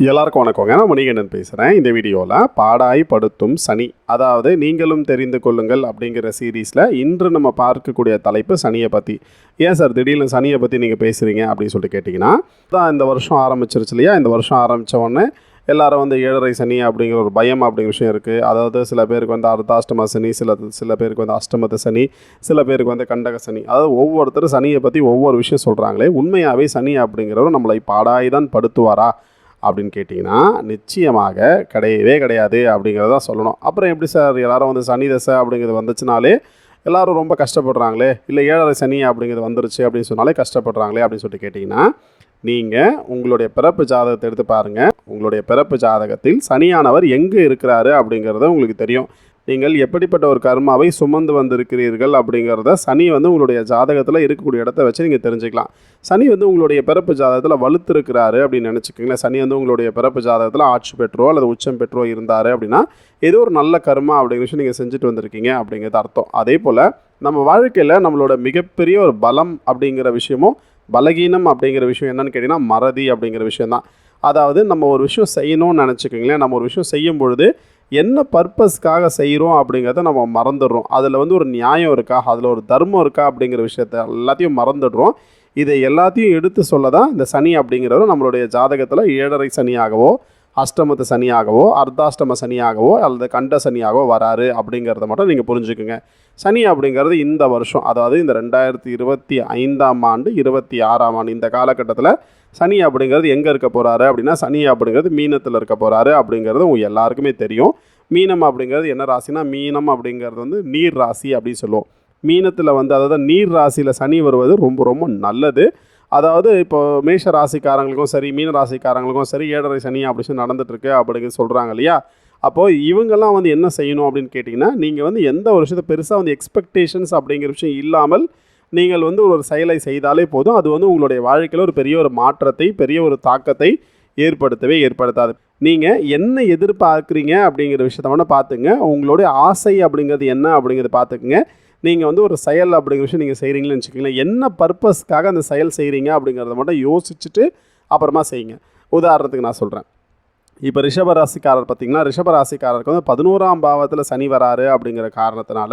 எல்லாருக்கும் வணக்கங்க. நான் மணிகண்டன் பேசுகிறேன் இந்த வீடியோவில் பாடாய் படுத்தும் சனி அதாவது நீங்களும் தெரிந்து கொள்ளுங்கள் அப்படிங்கிற சீரீஸில் இன்று நம்ம பார்க்கக்கூடிய தலைப்பு சனியை பற்றி ஏன் சார் திடீர்னு சனியை பற்றி நீங்கள் பேசுகிறீங்க அப்படின்னு சொல்லிட்டு கேட்டிங்கன்னா தான் இந்த வருஷம் ஆரம்பிச்சிருச்சு இல்லையா? இந்த வருஷம் ஆரம்பித்த உடனே எல்லாரும் வந்து ஏழரை சனி அப்படிங்கிற ஒரு பயம் அப்படிங்கிற விஷயம் இருக்குது அதாவது சில பேருக்கு வந்து அர்த்தாஷ்டம சனி சில சில பேருக்கு வந்து அஷ்டமத்த சனி சில பேருக்கு வந்து கண்டக சனி. அதாவது ஒவ்வொருத்தரும் சனியை பற்றி ஒவ்வொரு விஷயம் சொல்கிறாங்களே உண்மையாகவே சனி அப்படிங்கிறவர் நம்மளை பாடாய் தான் படுத்துவாரா? அப்படின்னு கேட்டிங்கன்னா நிச்சயமாக கிடையவே கிடையாது அப்படிங்கிறத சொல்லணும். அப்புறம் எப்படி சார்? எல்லாரும் வந்து சனி தசை அப்படிங்கிறது வந்துச்சுனாலே எல்லோரும் ரொம்ப கஷ்டப்படுறாங்களே இல்லை ஏழரை சனி அப்படிங்கிறது வந்துருச்சு அப்படின்னு சொன்னாலே கஷ்டப்படுறாங்களே அப்படின்னு சொல்லிட்டு கேட்டிங்கன்னா நீங்கள் உங்களுடைய பிறப்பு ஜாதகத்தை எடுத்து பாருங்கள் உங்களுடைய பிறப்பு ஜாதகத்தில் சனியானவர் எங்கே இருக்கிறாரு அப்படிங்கிறத உங்களுக்கு தெரியும். நீங்கள் எப்படிப்பட்ட ஒரு கர்மாவை சுமந்து வந்திருக்கிறீர்கள் அப்படிங்கிறத சனி வந்து உங்களுடைய ஜாதகத்தில் இருக்கக்கூடிய இடத்த வச்சு நீங்கள் தெரிஞ்சுக்கலாம். சனி வந்து உங்களுடைய பிறப்பு ஜாதகத்தில் வலுத்திருக்கிறாரு அப்படின்னு நினச்சிக்கோங்களேன். சனி வந்து உங்களுடைய பிறப்பு ஜாதகத்தில் ஆட்சி பெற்றோ அல்லது உச்சம் பெற்றோ இருந்தார் அப்படின்னா ஏதோ ஒரு நல்ல கர்மா அப்படிங்கிற விஷயம் நீங்கள் செஞ்சுட்டு வந்திருக்கீங்க அப்படிங்கிறது அர்த்தம். அதே போல் நம்ம வாழ்க்கையில் நம்மளோட மிகப்பெரிய ஒரு பலம் அப்படிங்கிற விஷயமும் பலகீனம் அப்படிங்கிற விஷயம் என்னன்னு கேட்டிங்கன்னா மறதி அப்படிங்கிற விஷயம் தான் அதாவது நம்ம ஒரு விஷயம் செய்யணும்னு நினச்சிக்கோங்களேன். நம்ம ஒரு விஷயம் செய்யும் பொழுது என்ன பர்பஸ்க்காக செய்கிறோம் அப்படிங்கிறத நம்ம மறந்துடுறோம். அதில் வந்து ஒரு நியாயம் இருக்கா? அதில் ஒரு தர்மம் இருக்கா? அப்படிங்கிற விஷயத்த எல்லாத்தையும் மறந்துடுறோம். இதை எல்லாத்தையும் எடுத்து சொல்ல தான் இந்த சனி அப்படிங்கிறவர் நம்மளுடைய ஜாதகத்தில் ஏழரை சனியாகவோ அஷ்டமத்து சனியாகவோ அர்த்தாஷ்டம சனியாகவோ அல்லது கண்ட சனியாகவோ வராரு அப்படிங்கிறத மட்டும் நீங்கள் புரிஞ்சுக்குங்க. சனி அப்படிங்கிறது இந்த வருஷம் அதாவது இந்த ரெண்டாயிரத்தி இருபத்தி ஐந்தாம் ஆண்டு இருபத்தி ஆறாம் ஆண்டு. இந்த காலகட்டத்தில் சனி அப்படிங்கிறது எங்கே இருக்க போகிறாரு அப்படின்னா சனி அப்படிங்கிறது மீனத்தில் இருக்க போகிறாரு அப்படிங்கிறது உங்கள் எல்லாருக்குமே தெரியும். மீனம் அப்படிங்கிறது என்ன ராசினா மீனம் அப்படிங்கிறது வந்து நீர் ராசி அப்படின்னு சொல்லுவோம். மீனத்தில் வந்து அதாவது நீர் ராசியில் சனி வருவது ரொம்ப ரொம்ப நல்லது. அதாவது இப்போ மேஷ ராசிக்காரங்களுக்கும் சரி மீன ராசிக்காரங்களுக்கும் சரி ஏழரை சனி அப்படி சொல்லி நடந்துட்டுருக்கு அப்படிங்கிறது சொல்கிறாங்க இல்லையா? அப்போது இவங்கெல்லாம் வந்து என்ன செய்யணும் அப்படின்னு கேட்டிங்கன்னா நீங்கள் வந்து எந்த ஒரு விஷயத்தை பெருசாக வந்து எக்ஸ்பெக்டேஷன்ஸ் அப்படிங்கிற விஷயம் இல்லாமல் நீங்கள் வந்து ஒரு செயலை செய்தாலே போதும். அது வந்து உங்களுடைய வாழ்க்கையில் ஒரு பெரிய ஒரு மாற்றத்தை பெரிய ஒரு தாக்கத்தை ஏற்படுத்தவே ஏற்படுத்தாது. நீங்கள் என்ன எதிர்பார்க்குறீங்க அப்படிங்கிற விஷயத்த மட்டும் பார்த்துங்க உங்களுடைய ஆசை அப்படிங்கிறது என்ன அப்படிங்கிறத பார்த்துக்குங்க. நீங்கள் வந்து ஒரு செயல் அப்படிங்கிற விஷயம் நீங்கள் செய்கிறீங்களன்னு வச்சுக்கோங்களேன். என்ன பர்பஸ்க்காக அந்த செயல் செய்கிறீங்க அப்படிங்கிறத மட்டும் யோசிச்சுட்டு அப்புறமா செய்யுங்க. உதாரணத்துக்கு நான் சொல்கிறேன் இப்போ ரிஷபராசிக்காரர் பார்த்தீங்கன்னா ரிஷபராசிக்காரருக்கு வந்து பதினோராம் பாவத்தில் சனி வராரு அப்படிங்கிற காரணத்தினால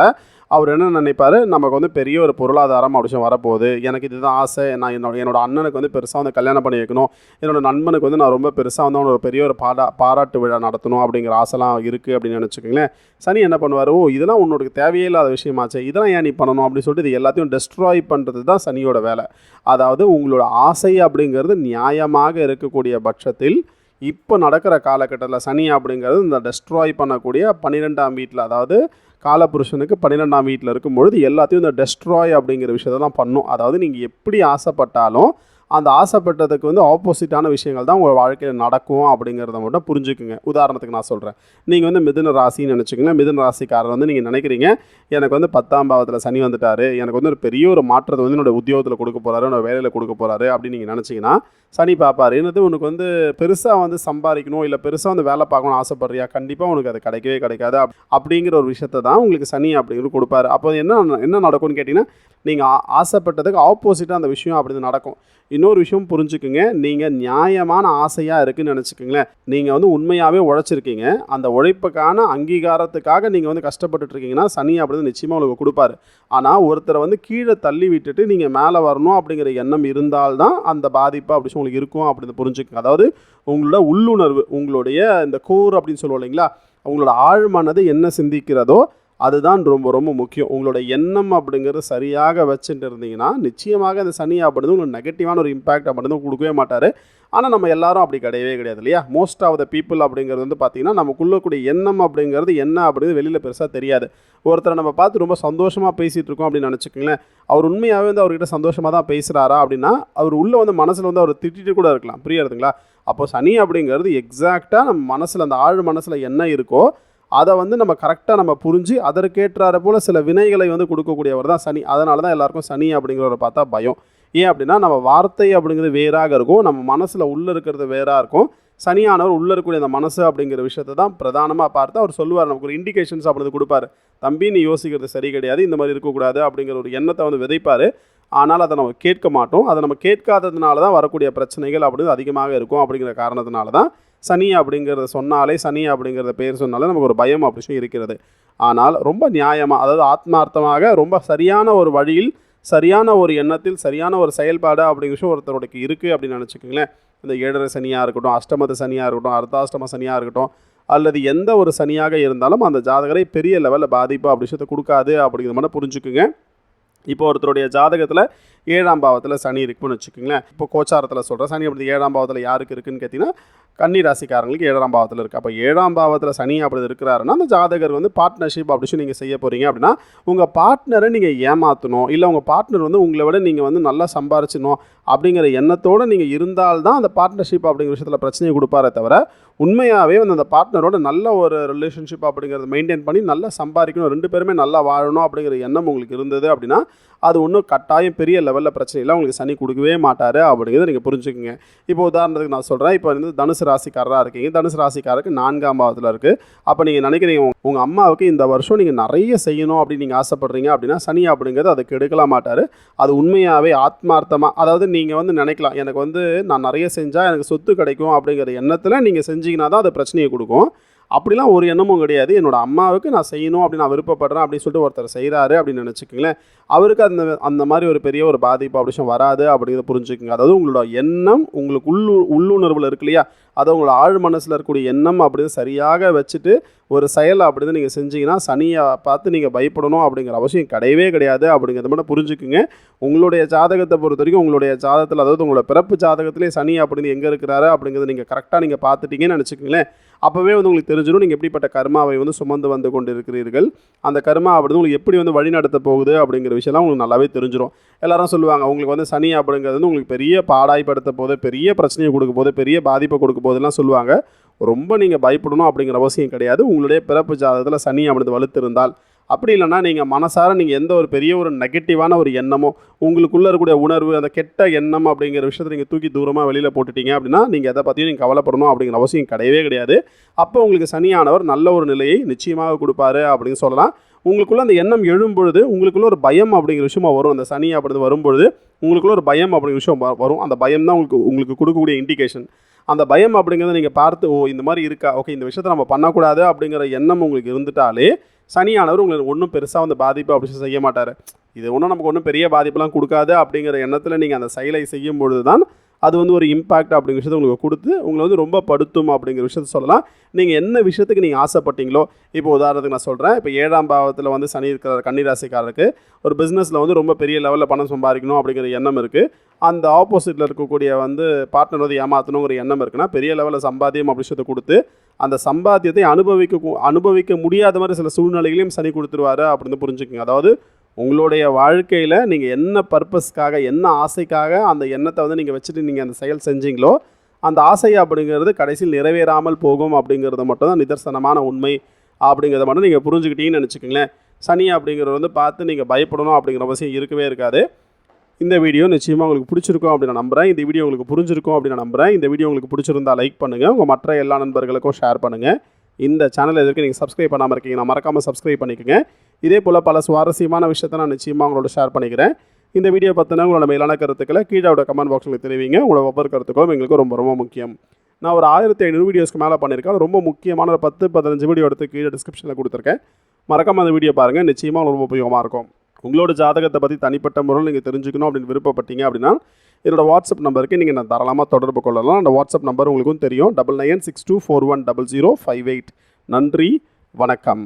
அவர் என்ன நினைப்பார்? நமக்கு வந்து பெரிய ஒரு பொருளாதாரம் அப்படின்னு வரப்போகுது. எனக்கு இதுதான் ஆசை. நான் என்னோட என்னோட அண்ணனுக்கு வந்து பெருசாக வந்து கல்யாணம் பண்ணி வைக்கணும். என்னோட நண்பனுக்கு வந்து நான் ரொம்ப பெருசாக வந்து அவனோட பெரிய ஒரு பாடா பாராட்டு விழா நடத்தணும் அப்படிங்கிற ஆசைலாம் இருக்குது அப்படின்னு நினச்சிக்கோங்களேன். சனி என்ன பண்ணுவார்? ஓ இதெல்லாம் உன்னோட தேவையில்லாத விஷயமாச்சு. இதெல்லாம் ஏன் நீ பண்ணணும் அப்படின்னு சொல்லிட்டு இது எல்லாத்தையும் டெஸ்ட்ராய் பண்ணுறது தான் சனியோட வேலை. அதாவது உங்களோட ஆசை அப்படிங்கிறது நியாயமாக இருக்கக்கூடிய பட்சத்தில் இப்போ நடக்கிற காலகட்டத்தில் சனி அப்படிங்கிறது இந்த டெஸ்ட்ராய் பண்ணக்கூடிய பன்னிரெண்டாம் வீட்டில் அதாவது காலபுருஷனுக்கு பன்னிரெண்டாம் வீட்டில் இருக்கும்பொழுது எல்லாத்தையும் இந்த டெஸ்ட்ராய் அப்படிங்கிற விஷயத்தை தான் பண்ணும். அதாவது நீங்கள் எப்படி ஆசைப்பட்டாலும் அந்த ஆசைப்பட்டதுக்கு வந்து ஆப்போசிட்டான விஷயங்கள் தான் உங்கள் வாழ்க்கையில் நடக்கும் அப்படிங்கிறத மட்டும் புரிஞ்சுக்குங்க. உதாரணத்துக்கு நான் சொல்கிறேன் நீங்கள் வந்து மிதுன ராசின்னு நினச்சிக்கோங்க. மிதுன ராசிக்காரர் வந்து நீங்கள் நினைக்கிறீங்க எனக்கு வந்து பத்தாம் பாவத்தில் சனி வந்துட்டாரு எனக்கு வந்து ஒரு பெரிய ஒரு மாற்றத்தை வந்து என்னோடய உத்தியோகத்தில் கொடுக்க போகிறாரு என்னோட வேலையில் கொடுக்க போகிறாரு அப்படின்னு நீங்கள் நினச்சிங்கன்னா சனி பார்ப்பாரு என்னது உனக்கு வந்து பெருசாக வந்து சம்பாதிக்கணும் இல்லை பெருசாக வந்து வேலை பார்க்கணும்னு ஆசைப்படுறியா? கண்டிப்பாக உனக்கு அது கிடைக்கவே கிடைக்காது அப்படிங்கிற ஒரு விஷயத்த தான் உங்களுக்கு சனி அப்படிங்கிறது கொடுப்பாரு. அப்போ என்ன என்ன நடக்கும்னு கேட்டிங்கன்னா நீங்கள் ஆசைப்பட்டதுக்கு ஆப்போசிட்டாக அந்த விஷயம் அப்படி நடக்கும். இன்னொரு விஷயம் புரிஞ்சுக்குங்க. நீங்கள் நியாயமான ஆசையாக இருக்குன்னு நினச்சிக்கோங்களேன். நீங்கள் வந்து உண்மையாகவே உழைச்சிருக்கீங்க. அந்த உழைப்புக்கான அங்கீகாரத்துக்காக நீங்கள் வந்து கஷ்டப்பட்டுட்டு இருக்கீங்கன்னா சனி அப்படி நிச்சயமாக உங்களுக்கு கொடுப்பாரு. ஆனால் ஒருத்தரை வந்து கீழே தள்ளி விட்டுட்டு நீங்கள் மேலே வரணும் அப்படிங்கிற எண்ணம் இருந்தால்தான் அந்த பாதிப்பு அப்படி சொல்லி உங்களுக்கு இருக்கும் அப்படின்னு புரிஞ்சுக்கோங்க. அதாவது உங்களோட உள்ளுணர்வு உங்களுடைய இந்த கோர் அப்படின்னு சொல்லுவோம் இல்லைங்களா? உங்களோட ஆழ்மானது என்ன சிந்திக்கிறதோ அதுதான் ரொம்ப ரொம்ப முக்கியம். உங்களோட எண்ணம் அப்படிங்கிறது சரியாக வச்சுட்டு இருந்தீங்கன்னா நிச்சயமாக இந்த சனி அப்படிங்கிறது உங்களுக்கு நெகட்டிவான ஒரு இம்பாக்ட் அப்படின்றது கொடுக்கவே மாட்டார். ஆனால் நம்ம எல்லாரும் அப்படி கிடையவே கிடையாது இல்லையா? மோஸ்ட் ஆஃப் த பீப்புள் அப்படிங்கிறது வந்து பார்த்திங்கன்னா நமக்குள்ளக்கூடிய எண்ணம் அப்படிங்கிறது என்ன அப்படிங்கிறது வெளியில் பெருசாக தெரியாது. ஒருத்தரை நம்ம பார்த்து ரொம்ப சந்தோஷமாக பேசிகிட்டு இருக்கோம் அப்படின்னு நினச்சிக்கோங்களேன். அவர் உண்மையாகவே வந்து அவர்கிட்ட சந்தோஷமாக தான் பேசுகிறாரா அப்படின்னா அவர் உள்ளே வந்து மனசில் வந்து அவர் திட்டிட்டு கூட இருக்கலாம். புரியுறதுங்களா? அப்போ சனி அப்படிங்கிறது எக்ஸாக்டாக நம்ம மனசில் அந்த ஆழ் மனசில் என்ன இருக்கோ அதை வந்து நம்ம கரெக்டாக நம்ம புரிஞ்சு அதற்கேற்றாற போல் சில வினைகளை வந்து கொடுக்கக்கூடியவர் தான் சனி. அதனால தான் எல்லாருக்கும் சனி அப்படிங்கிறவரை பார்த்தா பயம். ஏன் அப்படின்னா நம்ம வார்த்தை அப்படிங்கிறது வேறாக இருக்கும். நம்ம மனசில் உள்ளே இருக்கிறது வேறாக இருக்கும். சனியானவர் உள்ளே இருக்கக்கூடிய அந்த மனசு அப்படிங்கிற விஷயத்தை தான் பிரதானமாக பார்த்து அவர் சொல்லுவார். நமக்கு ஒரு இண்டிகேஷன்ஸ் அப்படிங்கிறது கொடுப்பார். தம்பி நீ யோசிக்கிறது சரி கிடையாது. இந்த மாதிரி இருக்கக்கூடாது அப்படிங்கிற ஒரு எண்ணத்தை வந்து விதைப்பார். ஆனால் அதை நம்ம கேட்க மாட்டோம். அதை நம்ம கேட்காததுனால தான் வரக்கூடிய பிரச்சனைகள் அப்படிங்கிறது அதிகமாக இருக்கும் அப்படிங்கிற காரணத்தினால தான் சனி அப்படிங்கிறத சொன்னாலே சனி அப்படிங்கிறத பேர் சொன்னாலே நமக்கு ஒரு பயம் அப்படி விஷயம் இருக்கிறது. ஆனால் ரொம்ப நியாயமாக அதாவது ஆத்மார்த்தமாக ரொம்ப சரியான ஒரு வழியில் சரியான ஒரு எண்ணத்தில் சரியான ஒரு செயல்பாடு அப்படிங்கிற விஷயம் ஒருத்தருடைய இருக்குது அப்படின்னு நினச்சிக்கோங்களேன். இந்த ஏழரை சனியாக இருக்கட்டும் அஷ்டமத சனியாக இருக்கட்டும் அர்த்தாஷ்டம சனியாக இருக்கட்டும் அல்லது எந்த ஒரு சனியாக இருந்தாலும் அந்த ஜாதகரை பெரிய லெவலில் பாதிப்பு அப்படி விஷயத்தை கொடுக்காது அப்படிங்கிற மாதிரி புரிஞ்சுக்குங்க. இப்போ ஒருத்தருடைய ஜாதகத்தில் ஏழாம் பாவத்தில் சனி இருக்குன்னு வச்சுக்கோங்களேன். இப்போ கோச்சாரத்தில் சொல்கிறேன் சனி அப்படி ஏழாம் பாவத்தில் யாருக்கு இருக்குன்னு கேட்டிங்கன்னா கன்னி ராசிக்காரங்களுக்கு ஏழாம் பாவத்தில் இருக்குது அப்போ ஏழாம் பாவத்தில் சனி அப்படி இருக்கிறாருன்னா அந்த ஜாதகர் வந்து பார்ட்னர்ஷிப் அப்படின்னு நீங்கள் செய்ய போகிறீங்க அப்படின்னா உங்கள் பார்ட்னரை நீங்கள் ஏமாற்றணும் இல்லை உங்கள் பார்ட்னர் வந்து உங்களை விட நீங்கள் வந்து நல்லா சம்பாரிச்சணும் அப்படிங்கிற எண்ணத்தோடு நீங்கள் இருந்தால்தான் அந்த பார்ட்னர்ஷிப் அப்படிங்கிற விஷயத்தில் பிரச்சனையை கொடுப்பாரே தவிர உண்மையாகவே வந்து அந்த பார்ட்னரோட நல்ல ஒரு ரிலேஷன்ஷிப் அப்படிங்கிறத மெயின்டைன் பண்ணி நல்லா சம்பாதிக்கணும். ரெண்டு பேருமே நல்லா வாழணும் அப்படிங்கிற எண்ணம் உங்களுக்கு இருந்தது அப்படின்னா அது ஒன்றும் கட்டாயம் பெரிய லெவலில் பிரச்சனை இல்லை உங்களுக்கு சனி கொடுக்கவே மாட்டார் அப்படிங்கிறத நீங்கள் புரிஞ்சுக்கோங்க. இப்போ உதாரணத்துக்கு நான் சொல்கிறேன் இப்போ வந்து தனுசு ராசிக்காரராக இருக்கீங்க. தனுசு ராசிக்காரருக்கு நான்காம் பாவத்தில் இருக்குது அப்போ நீங்கள் நினைக்கிறீங்க உங்கள் அம்மாவுக்கு இந்த வருஷம் நீங்கள் நிறைய செய்யணும் அப்படின்னு நீங்கள் ஆசைப்படுறீங்க அப்படின்னா சனி அப்படிங்கிறது அதை கெடுக்கல மாட்டார். அது உண்மையாகவே ஆத்மார்த்தமாக அதாவது நீங்கள் வந்து நினைக்கலாம் எனக்கு வந்து நான் நிறைய செஞ்சால் எனக்கு சொத்து கிடைக்கும் அப்படிங்கிற எண்ணத்தில் நீங்கள் செஞ்சீங்கன்னா தான் அது பிரச்சனையை கொடுக்கும். அப்படிலாம் ஒரு எண்ணமும் கிடையாது. என்னோடய அம்மாவுக்கு நான் செய்யணும் அப்படின்னு நான் விருப்பப்படுறேன் அப்படின்னு சொல்லிட்டு ஒருத்தர் செய்கிறாரு அப்படின்னு நினச்சிக்கங்களேன். அவருக்கு அந்த அந்த மாதிரி ஒரு பெரிய ஒரு பாதிப்பு அப்படிஷம் வராது அப்படிங்கிறத புரிஞ்சுக்கோங்க. அதாவது உங்களோட எண்ணம் உங்களுக்கு உள்ளு உள்ளுணர்வில் இருக்கு இல்லையா? அதை உங்களோட ஆழ் மனசில் இருக்கக்கூடிய எண்ணம் அப்படின்னு சரியாக வச்சுட்டு ஒரு செயல் அப்படின்னு நீங்கள் செஞ்சீங்கன்னா சனியை பார்த்து நீங்கள் பயப்படணும் அப்படிங்கிற அவசியம் கிடையவே கிடையாது அப்படிங்கிறத மட்டும் புரிஞ்சுக்குங்க. உங்களுடைய ஜாதகத்தை பொறுத்த வரைக்கும் உங்களுடைய ஜாதகத்தில் அதாவது உங்களோட பிறப்பு ஜாதகத்திலே சனி அப்படின்னு எங்கே இருக்கிறாரு அப்படிங்கிறத நீங்கள் கரெக்டாக நீங்கள் பார்த்துட்டீங்கன்னு நினச்சிக்கங்களேன். அப்போவே வந்து உங்களுக்கு தெரிஞ்சிடும் நீங்கள் எப்படிப்பட்ட கர்மாவை வந்து சுமந்து வந்து கொண்டு இருக்கிறீர்கள் அந்த கர்மா அப்படி உங்களுக்கு எப்படி வந்து வழி நடத்த போகுது அப்படிங்கிற விஷயம்லாம் உங்களுக்கு நல்லாவே தெரிஞ்சிடும் எல்லாரும் சொல்லுவாங்க உங்களுக்கு வந்து சனி அப்படிங்கிறது வந்து உங்களுக்கு பெரிய பாடாய்ப்படுத்த போது பெரிய பிரச்சனையை கொடுக்க போது பெரிய பாதிப்பை கொடுக்க போதெல்லாம் சொல்லுவாங்க. ரொம்ப நீங்கள் பயப்படணும் அப்படிங்கிற அவசியம் கிடையாது. உங்களுடைய பிறப்பு ஜாதகத்தில் சனி அப்படி வலுத்திருந்தால் அப்படி இல்லைன்னா நீங்கள் மனசார நீங்கள் எந்த ஒரு பெரிய ஒரு நெகட்டிவான ஒரு எண்ணமோ உங்களுக்குள்ளே இருக்கக்கூடிய உணர்வு அந்த கெட்ட எண்ணம் அப்படிங்கிற விஷயத்தை நீங்கள் தூக்கி தூரமாக வெளியில் போட்டுட்டீங்க அப்படின்னா நீங்கள் எதை பற்றியும் நீங்கள் கவலைப்படணும் அப்படிங்கிற அவசியம் கிடையவே கிடையாது. அப்போ உங்களுக்கு சனியானவர் நல்ல ஒரு நிலையை நிச்சயமாக கொடுப்பாரு அப்படின்னு சொல்லலாம். உங்களுக்குள்ளே அந்த எண்ணம் எழும்பொழுது உங்களுக்குள்ள ஒரு பயம் அப்படிங்கிற விஷயமா வரும். அந்த சனி அப்படிங்கிறது வரும்பொழுது உங்களுக்குள்ள ஒரு பயம் அப்படிங்கிற விஷயம் வரும். அந்த பயம் தான் உங்களுக்கு உங்களுக்கு கொடுக்கக்கூடிய இண்டிகேஷன் அந்த பயம் அப்படிங்கிறத நீங்கள் பார்த்து ஓ இந்த மாதிரி இருக்கா? ஓகே இந்த விஷயத்தை நம்ம பண்ணக்கூடாது அப்படிங்கிற எண்ணம் உங்களுக்கு இருந்துட்டாலே சனியானவர் உங்களுக்கு ஒன்றும் பெருசாக வந்து பாதிப்பு அப்படி செய்ய மாட்டார். இது ஒன்றும் நமக்கு ஒன்றும் பெரிய பாதிப்புலாம் கொடுக்காது அப்படிங்கிற எண்ணத்தில் நீங்கள் அந்த செயலை செய்யும் பொழுது தான் அது வந்து ஒரு இம்பாக்ட் அப்படிங்கிற விஷயத்தை உங்களுக்கு கொடுத்து உங்களை வந்து ரொம்ப படுத்தும் அப்படிங்கிற விஷயத்த சொல்லலாம். நீங்கள் என்ன விஷயத்துக்கு நீங்கள் ஆசைப்பட்டீங்களோ இப்போ உதாரணத்துக்கு நான் சொல்கிறேன் இப்போ ஏழாம் பாவத்தில் வந்து சனி இருக்கிற கன்னிராசிக்காரருக்கு ஒரு பிஸ்னஸில் வந்து ரொம்ப பெரிய லெவலில் பணம் சம்பாதிக்கணும் அப்படிங்கிற எண்ணம் இருக்குது அந்த ஆப்போசிட்டில் இருக்கக்கூடிய வந்து பார்ட்னர் வந்து ஏமாற்றணுங்கிற எண்ணம் இருக்குன்னா பெரிய லெவலில் சம்பாத்தியம் அப்படி விஷயத்தை கொடுத்து அந்த சம்பாத்தியத்தை அனுபவிக்க அனுபவிக்க முடியாத மாதிரி சில சூழ்நிலைகளையும் சனி கொடுத்துருவாரு அப்படின்னு புரிஞ்சுக்கோங்க. அதாவது உங்களுடைய வாழ்க்கையில் நீங்கள் என்ன பர்பஸ்க்காக என்ன ஆசைக்காக அந்த எண்ணத்தை வந்து நீங்கள் வச்சுட்டு நீங்கள் அந்த செயல் செஞ்சீங்களோ அந்த ஆசை அப்படிங்கிறது கடைசியில் நிறைவேறாமல் போகும் அப்படிங்கிறது மட்டும் தான் நிதர்சனமான உண்மை அப்படிங்கிறத மட்டும் நீங்கள் புரிஞ்சுக்கிட்டீங்கன்னு நினச்சிக்கோங்களேன். சனி அப்படிங்கிறத வந்து பார்த்து நீங்கள் பயப்படணும் அப்படிங்கிற அவசியம் இருக்கவே இருக்காது. இந்த வீடியோ நிச்சயமாக உங்களுக்கு பிடிச்சிருக்கும் அப்படின்னு நான் நம்புகிறேன் இந்த வீடியோ உங்களுக்கு புரிஞ்சிருக்கும் அப்படின்னு நான் நம்புகிறேன் இந்த வீடியோ உங்களுக்கு பிடிச்சிருந்தா லைக் பண்ணுங்கள் உங்கள் மற்ற எல்லா நண்பர்களுக்கும் ஷேர் பண்ணுங்கள் இந்த சேனல் எதற்கு நீங்கள் சப்ஸ்கிரைப் பண்ணாமல் இருக்கீங்கன்னா மறக்காமல் சப்ஸ்கிரைப் பண்ணிக்கோங்க. இதே போல் பல சுவாரஸ்யமான விஷயத்தை நான் நிச்சயமாக உங்களோட ஷேர் பண்ணிக்கிறேன். இந்த வீடியோ பற்றின உங்களோட மேலான கருத்துக்களை கீழோட கமெண்ட் பாக்ஸில் தெரிவிங்க. உங்களோட ஒவ்வொரு கருத்துக்களும் எங்களுக்கு ரொம்ப ரொம்ப முக்கியம். நான் ஒரு ஆயிரத்தி ஐநூறு வீடியோஸ்க்கு மேலே பண்ணியிருக்கேன். ரொம்ப முக்கியமான ஒரு பத்து பதினஞ்சு வீடியோ எடுத்து கீழே டிஸ்கிரிப்ஷனில் கொடுத்துருக்கேன். மறக்காம அந்த வீடியோ பாருங்கள் நிச்சயமாக உங்களுக்கு ரொம்ப உபயோகமாக இருக்கும். உங்களோட ஜாதகத்தை பற்றி தனிப்பட்ட முறையில் நீங்கள் தெரிஞ்சுக்கணும் அப்படின்னு விருப்பப்பட்டீங்க அப்படின்னா என்னோட வாட்ஸ்அப் நம்பருக்கு நீங்கள் நான் தாராளமாக தொடர்பு கொள்ளலாம். அந்த வாட்ஸ்அப் நம்பர் உங்களுக்கும் தெரியும். Double nine six two four one double zero five eight நன்றி. வணக்கம்.